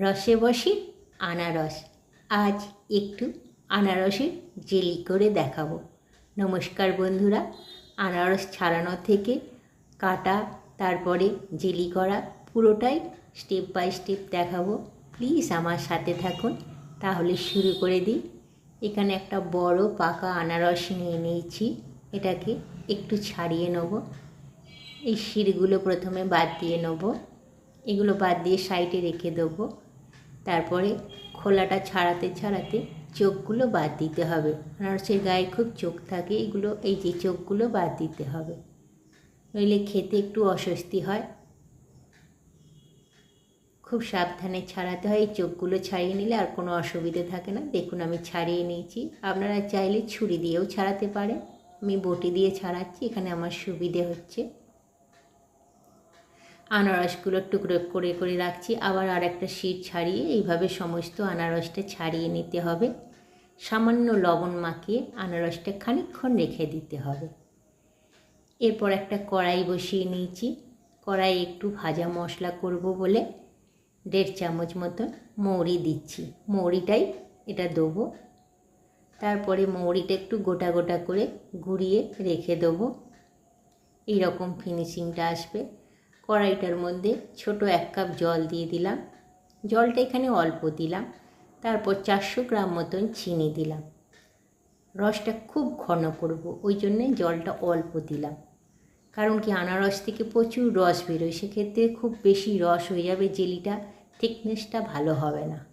রসে বসে আনারস। আজ একটু আনারসের জেলি করে দেখাবো। নমস্কার বন্ধুরা, আনারস ছাড়ানো থেকে কাটা তারপরে জেলি করা পুরোটাই স্টেপ বাই স্টেপ দেখাবো। প্লিজ আমার সাথে থাকুন, তাহলে শুরু করে দিই। এখানে একটা বড় পাকা আনারস নিয়ে নিয়েছি। এটাকে একটু ছাড়িয়ে নেব। এই শিরগুলো প্রথমে বাদ দিয়ে নেব। এগুলো বাদ দিয়ে সাইডে রেখে দেবো। তারপরে খোলাটা ছাড়াতে ছাড়াতে চোখগুলো বাদ দিতে হবে। আনারসের গায়ে খুব চোখ থাকে, এগুলো, এই যে চোখগুলো বাদ দিতে হবে। নইলে খেতে একটু অস্বস্তি হয়। খুব সাবধানে ছাড়াতে হয়, এই চোখগুলো ছাড়িয়ে নিলে আর কোনো অসুবিধে থাকে না। দেখুন, আমি ছাড়িয়ে নিয়েছি। আপনারা চাইলে ছুরি দিয়েও ছাড়াতে পারেন। আমি বটি দিয়ে ছাড়াচ্ছি, এখানে আমার সুবিধে হচ্ছে। আনারসগুলো টুকরো করে করে রাখছি। আবার আর একটা শিট ছাড়িয়ে এইভাবে সমস্ত আনারসটা ছাড়িয়ে নিতে হবে। সামান্য লবণ মাখিয়ে আনারসটা খানিকক্ষণ রেখে দিতে হবে। এরপর একটা কড়াই বসিয়ে নিয়েছি। কড়াই একটু ভাজা মশলা করব বলে দেড় চামচ মতন মৌরি দিচ্ছি। মৌরিটাই এটা দেবো। তারপরে মৌরিটা একটু গোটা গোটা করে গুঁড়িয়ে রেখে দেবো। এইরকম ফিনিশিংটা আসবে। কড়াইটার মধ্যে ছোট এক কাপ জল দিয়ে দিলাম। জলটা এখানে অল্প দিলাম। তারপর চারশো গ্রাম মতন চিনি দিলাম। রসটা খুব ঘন করব, ওই জন্যে জলটা অল্প দিলাম। কারণ কি, আনারস থেকে প্রচুর রস বেরোয়, সেক্ষেত্রে খুব বেশি রস হয়ে যাবে জেলিটা, থিকনেসটা ভালো হবে না।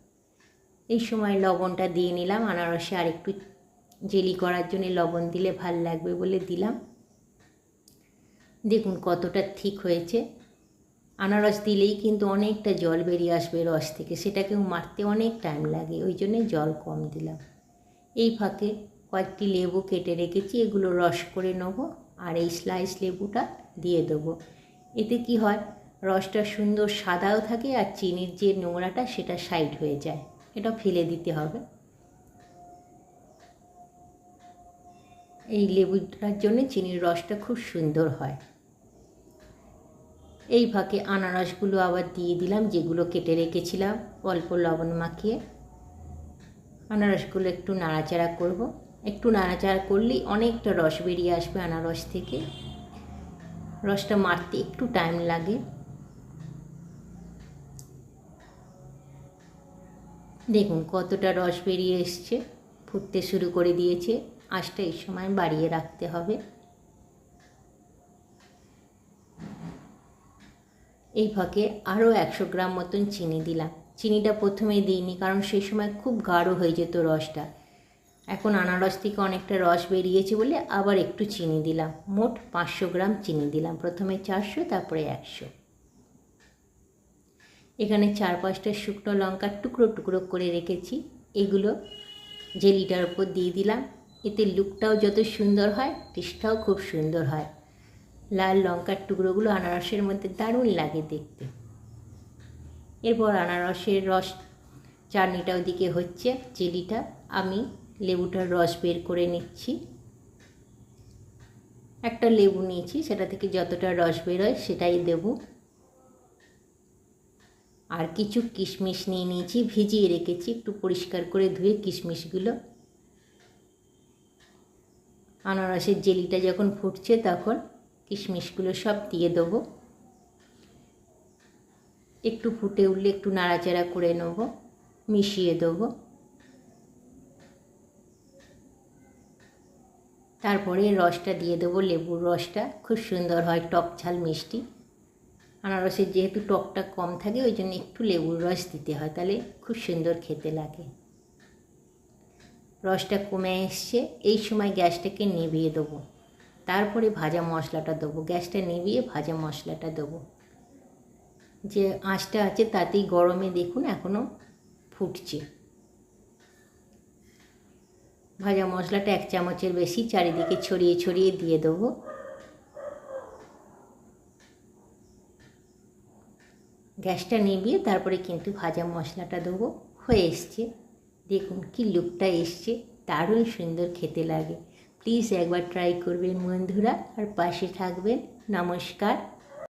এই সময় লবণটা দিয়ে নিলাম। আনারসে আর একটু জেলি করার জন্য লবণ দিলে ভালো লাগবে বলে দিলাম। দেখুন কতটা ঠিক হয়েছে। আনারস দিলেই কিন্তু অনেকটা জল বেরিয়ে আসবে রস থেকে। সেটাকেও মারতে অনেক টাইম লাগে, ওই জন্যে জল কম দিলাম। এই ফাঁকে কয়েকটি লেবু কেটে রেখেছি, এগুলো রস করে নেব আর এই স্লাইস লেবুটা দিয়ে দেবো। এতে কি হয়, রসটা সুন্দর সাদাও থাকে আর চিনির যে নোংরাটা সেটা সাইড হয়ে যায়। এটা ফেলে দিতে হবে। এই লেবুটার জন্য চিনির রসটা খুব সুন্দর হয়। এই ফাঁকে আনারসগুলো আবার দিয়ে দিলাম, যেগুলো কেটে রেখেছিলাম। অল্প লবণ মাখিয়ে আনারসগুলো একটু নাড়াচাড়া করব। একটু নাড়াচাড়া করলেই অনেকটা রস বেরিয়ে আসবে আনারস থেকে। রসটা মারতে একটু টাইম লাগে। দেখুন কতটা রস বেরিয়ে এসছে, ফুটতে শুরু করে দিয়েছে। আঁচটা এই সময় বাড়িয়ে রাখতে হবে। এই ফাঁকে আরও একশো গ্রাম মতন চিনি দিলাম। চিনিটা প্রথমে দিইনি, কারণ সেই সময় খুব গাঢ় হয়ে যেত রসটা। এখন আনারস থেকে অনেকটা রস বেরিয়েছে বলে আবার একটু চিনি দিলাম। মোট পাঁচশো গ্রাম চিনি দিলাম, প্রথমে চারশো, তারপরে একশো। এখানে চার পাঁচটা শুকনো লঙ্কার টুকরো টুকরো করে রেখেছি। এগুলো জেলিটার উপর দিয়ে দিলাম, এতে লুকটাও যত সুন্দর হয়, টেস্টটাও খুব সুন্দর হয়। লাল লঙ্কার টুকরোগুলো আনারসের মধ্যে দারুণ লাগে দেখতে। এরপর আনারসের রস, চাটনিটা ওদিকে হচ্ছে জেলিটা আমি লেবুটার রস বের করে নিচ্ছি। একটা লেবু নিয়েছি, সেটা থেকে যতটা রস বেরোয় সেটাই দেব। আর কিছু কিশমিশ নিয়ে নিয়েছি, ভিজিয়ে রেখেছি, একটু পরিষ্কার করে ধুয়ে কিশমিশগুলো। আনারসের জেলিটা যখন ফুটছে তখন কিশমিশগুলো সব দিয়ে দেবো। একটু ফুটে উঠলে একটু নাড়াচাড়া করে নেব, মিশিয়ে দেবো। তারপরে রসটা দিয়ে দেবো, লেবুর রসটা। খুব সুন্দর হয়, টক ঝাল, মিষ্টি। আনারসের যেহেতু টকটা কম থাকে, ওই জন্য একটু লেবুর রস দিতে হয়, তাহলে খুব সুন্দর খেতে লাগে। রসটা কমে এসছে, এই সময় গ্যাসটাকে নিভিয়ে দেবো। তারপরে ভাজা মশলাটা দেবো। গ্যাসটা নিভিয়ে ভাজা মশলাটা দেবো। যে আঁচটা আছে তাতেই গরমে দেখুন এখনও ফুটছে। ভাজা মশলাটা এক চামচের বেশি চারিদিকে ছড়িয়ে ছড়িয়ে দিয়ে দেবো। গ্যাসটা নিভিয়ে তারপরে কিন্তু ভাজা মশলাটা দেবো। হয়ে এসছে। দেখুন কি লুকটা এসছে। দারুণ সুন্দর খেতে লাগে। প্লিজ একবার ট্রাই করবেন বন্ধুরা আর পাশে থাকবেন। নমস্কার।